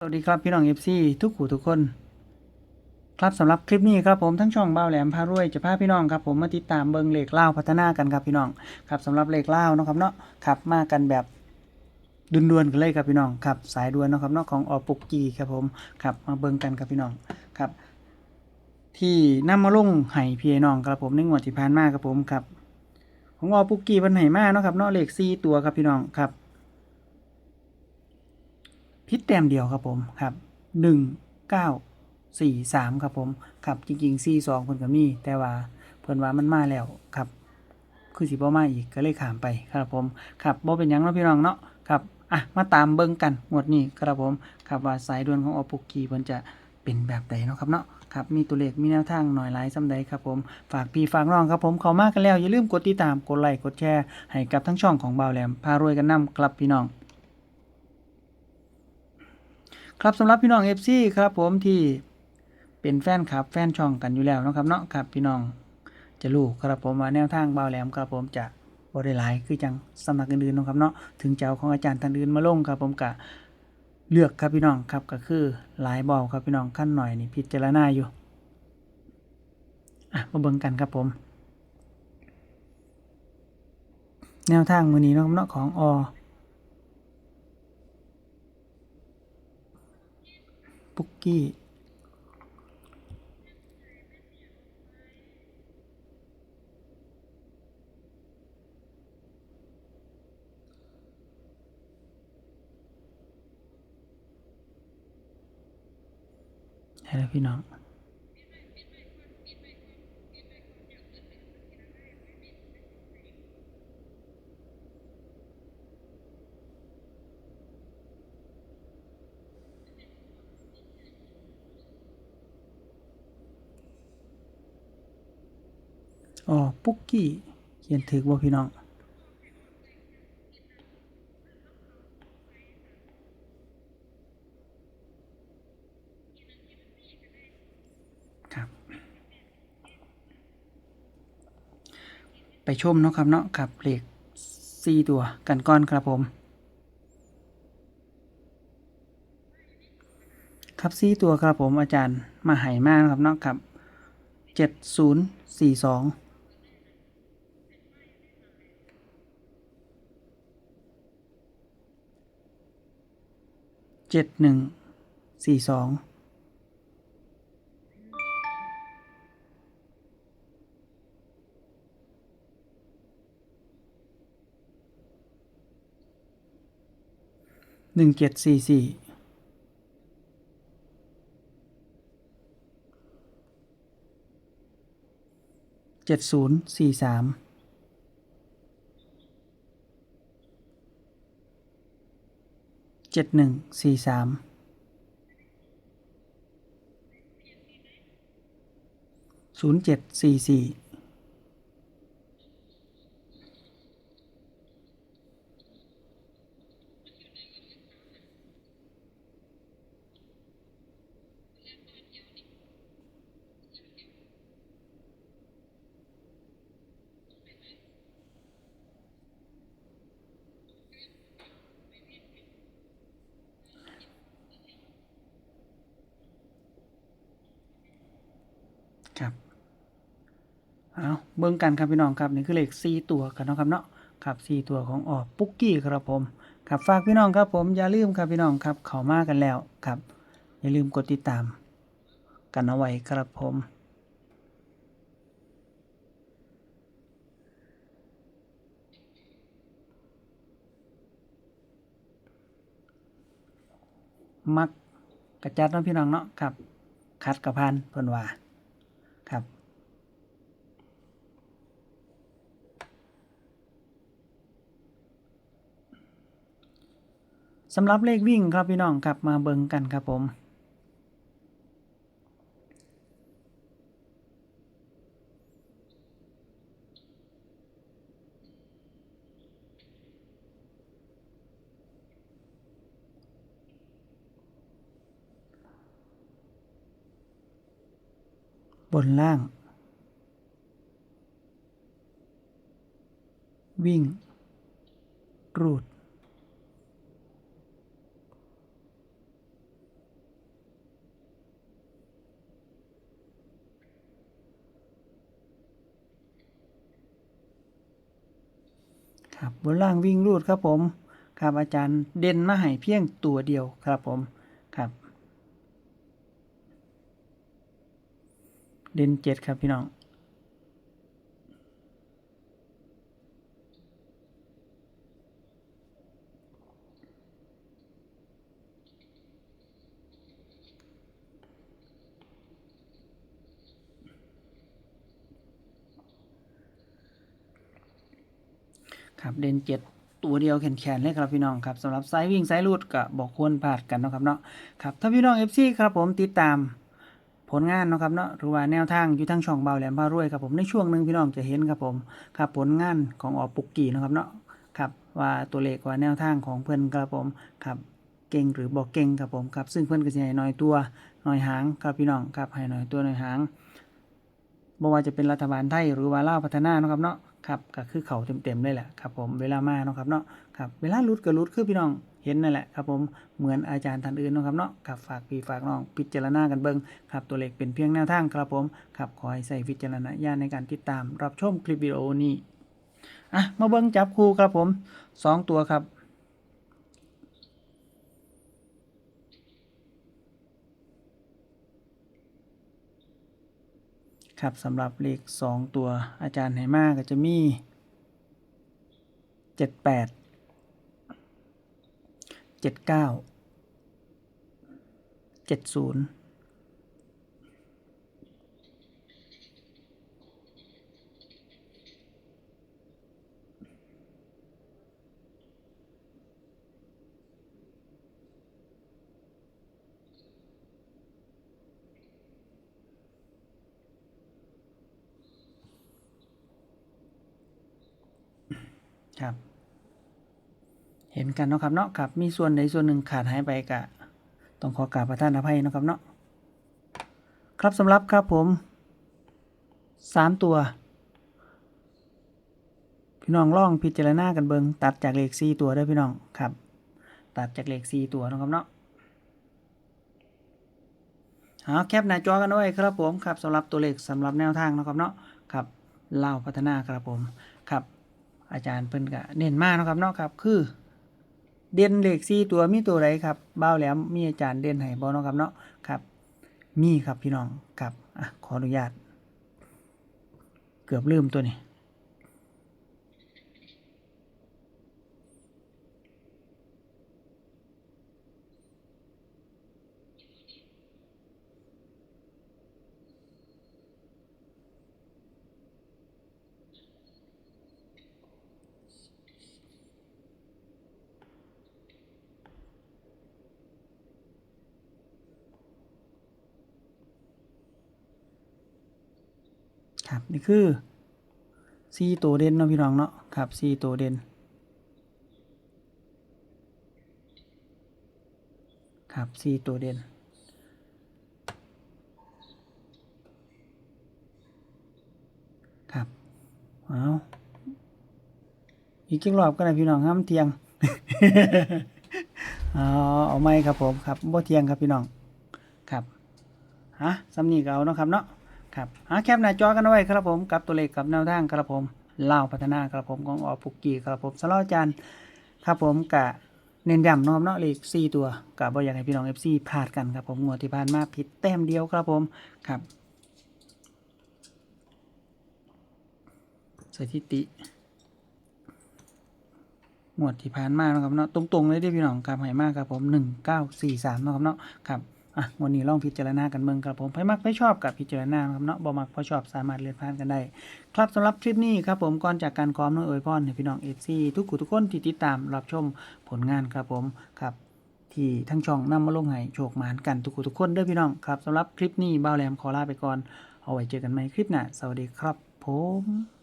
สวัสดีครับพี่น้องเอฟซีทุกขู่ทุกคน ครับสำหรับคลิปนี้ครับผมทั้งช่องเบาแหลมพารวยจะพาพี่น้องครับผมมาติดตามเบิงเหลขเล่าพัฒนากันครับพี่น้องครับสำหรับเหลขเล่าเนาะครับเนาะครับมากันแบบดุนดวนๆกันเลยครับพี่น้องครับสายด่วนเนาะครับเนาะของออปุกกีครับผมครับมาเบิงกันครับพี่น้องครับ ที่นำมาลงไห้พี่น้องครับผมในงวดที่ผ่านมาครับผมครับของออปุกกีเพิ่นไห้มาเนาะครับเนาะเหลขสี่ตัวครับพี่น้องครับ พิษแต้มเดียวครับผมครับหนึ่งเก้าสี่สามครับผมครับจริงๆสี่สองเพิ่นก็มี แต่ว่าเพิ่นว่ามันมาแล้วครับคือสิบ่มาอีกก็เลยขามไปครับผมครับบ่เป็นหยังเนาะพี่น้องเนาะครับอะมาตามเบิ่งกันงวดนี้ครับผมครับว่าสายด่วนของอปุกีเพิ่นจะเป็นแบบใดเนาะครับเนาะครับมีตัวเลขมีแนวทางหน่อยหลายสำใดครับผมฝากพี่ฝากน้องครับผมเข้ามากกันแล้วอย่าลืมกดติดตามกดไลค์กดแชร์ให้กับทั้งช่องของบ่าวแหลมพารวยกันนํครับพี่น้อง ครับสำหรับพี่น้อง FC ครับผมที่เป็นแฟนคลับแฟนช่องกันอยู่แล้วนะครับเนาะครับพี่น้องจะรู้ครับผมว่าแนวทางเบาแหลมครับผมจะบริหลายคือจังสำนักอื่นๆนะครับเนาะถึงจะเอาของอาจารย์ท่านอื่นมาลงครับผมกะเลือกครับพี่น้องครับก็คือหลายเบาครับพี่น้องขั้นหน่อยนี่พิจารณาอยู่อะมาเบิ่งกันครับผม แนวทางมือนี้นะครับเนาะของอ ปุกกี้ ให้แล้วพี่น้อง อ๋อปุ๊กกี้ เขียนถึกบ่พี่น้อง ครับ ไปชมเนาะครับเนาะกับเลขสี่ตัวกันก่อนครับผม ครับสี่ตัวครับผมอาจารย์มาหายมากครับเนาะครับเจ็ดศูนย์สี่สอง เจ็ดหนึ่งสี่สองหนึ่งเจ็ดสี่สี่เจ็ดศูนย์สี่สามเจ็ดหนึ่งสี่สามศูนย์เจ็ดสี่สี่ ครับเอาเบิ่งกันครับพี่น้องครับนี่คือเลขสี่ตัวกันเนาะครับเนาะครับสี่ตัวของออกปุกกี้ครับผมครับฝากพี่น้องครับผมอย่าลืมครับพี่น้องครับเข้ามากันแล้วครับ อย่าลืมกดติดตาม กันเอาไว้ครับผมมักกระจัดเนาะพี่น้องเนาะครับ คัดกระพันเพิ่นว่า ครับ สำหรับเลขวิ่งครับพี่น้องครับมาเบิ่งกันครับผม บนล่าง วิ่ง รูด ครับบนล่างวิ่งรูดครับผม ครับอาจารย์เด่นมาให้เพียงตัวเดียวครับผม ครับ เด่นเจ็ดครับพี่น้อง ครับเด่นเจ็ดตัวเดียวแขนๆเลยครับพี่น้องครับสำหรับสายวิ่งสายรูดก็บอกควรพลาดกันนะครับเนาะครับถ้าพี่น้อง FC ครับผมติดตาม ผลงานเนาะครับเนาะหรือว่าแนวทางอยู่ทั้งช่องเบาแหลมพารวยครับผมในช่วงหนึ่งพี่น้องจะเห็นครับผมครับผลงานของออปุกกี้เนาะครับเนาะครับว่าตัวเลขว่าแนวทางของเพื่อนครับผมครับเก่งหรือบอกเก่งครับผมครับซึ่งเพื่อนก็จะให้น้อยตัวน้อยหางครับพี่น้องครับให้น้อยตัวน้อยหางบ่ว่าจะเป็นรัฐบาลไทยหรือว่าล่าพัฒนาเนาะครับเนาะครับก็คือเขาเต็มๆเลยแหละครับผมเวลามาเนาะครับเนาะครับเวลารุดก็รุดคือพี่น้อง ห็นนั่นแหละครับผมเหมือนอาจารย์ท่านอื่นนะครับเนาะครับฝากพี่ฝากน้องพิจารณากันเบิ่งครับตัวเลขเป็นเพียงแนวทางครับผมครับขอให้ใส่วิจารณญาณในการติดตาม รับชมคลิปวิดีโอนี้อะมาเบิ่งจับคู่ครับผมสองตัวครับครับสำหรับเลขสองตัวอาจารย์ไหมาก็จะมีเจ็ดแปด เจ็ดเก้าเจ็ดศูนย์ครับ เห็นกันเนาะครับเนาะครับมีส่วนใดส่วนหนึ่งขาดหายไปกะต้องขอกราบประทานอภัยเนาะครับเนาะครับสำหรับครับผมสามตัว พี่น้องล่องพิจารณากันเบิงตัดจากเลขสี่ตัวด้อพี่น้องครับ ตัดจากเลขสี่ตัวเนาะครับเนาะเอาแคปหน้าจอกันไว้ครับผมครับสำหรับตัวเลขสำหรับแนวทางนะครับเนาะครับเล่าพัฒนาครับผมครับอาจารย์เพิ่นก็เน้นมากนะครับเนาะครับคือ เด่นเลขสี่ตัวมีตัวไรครับเบ้าแหลมมีอาจารย์เด่นให้บอเนาะครับเนาะครับ มีครับพี่น้องครับอะขออนุญาต เกือบลืมตัวนี้ ครับนี่คือสี่ตัวเด่นเนาะพี่น้องเนาะครับสี่ตัวเด่นครับสี่ตัวเด่นครับเอาอีกจังรอบก็ได้พี่น้องห้ามเทียงเอาเอาไม่ครับผมครับบ่เทียงครับพี่น้องครับฮะสำนีก็เอาเนาะครับเนาะ ครับหาแคปหน้าจอกันเอาไว้ครับผมกับตัวเลขกับแนวทางครับผมเล่าพัฒนาครับผมของออปุกกี้ครับผมสโลอจารย์ครับผมกะเน้นย้ำนาะครับเนาะเลขสี่ตัวกะบ่อยากให้พี่น้อง FC พลาดกันครับผมงวดที่ผ่านมาผิดแต้มเดียวครับผมครับสถิติงวดที่ผ่านมานะครับเนาะตรงๆเลยเด้อพี่น้องครับให้มากครับผม 1943เนาะครับเนาะครับ อะวันนี้ลองพิจารณากันเมืองครับผมไปมักไปชอบกับพิจารณาครับเนาะบ่มักพอชอบสามารถเลือนผ่านกันได้ ครับสำหรับคลิปนี้ครับผมก่อนจากการคอมน้อยอวยพรให้พี่น้องเอซีทุกผู้ทุกคนที่ติดตามรับชมผลงานครับผมครับที่ทั้งช่องนำมาลงให้โชคหมานกันทุกผู้ทุกคนเด้อพี่น้องครับสำหรับคลิปนี้บ่าวแหลมขอลาไปก่อนเอาไว้เจอกันใหม่คลิปหน้าสวัสดีครับผม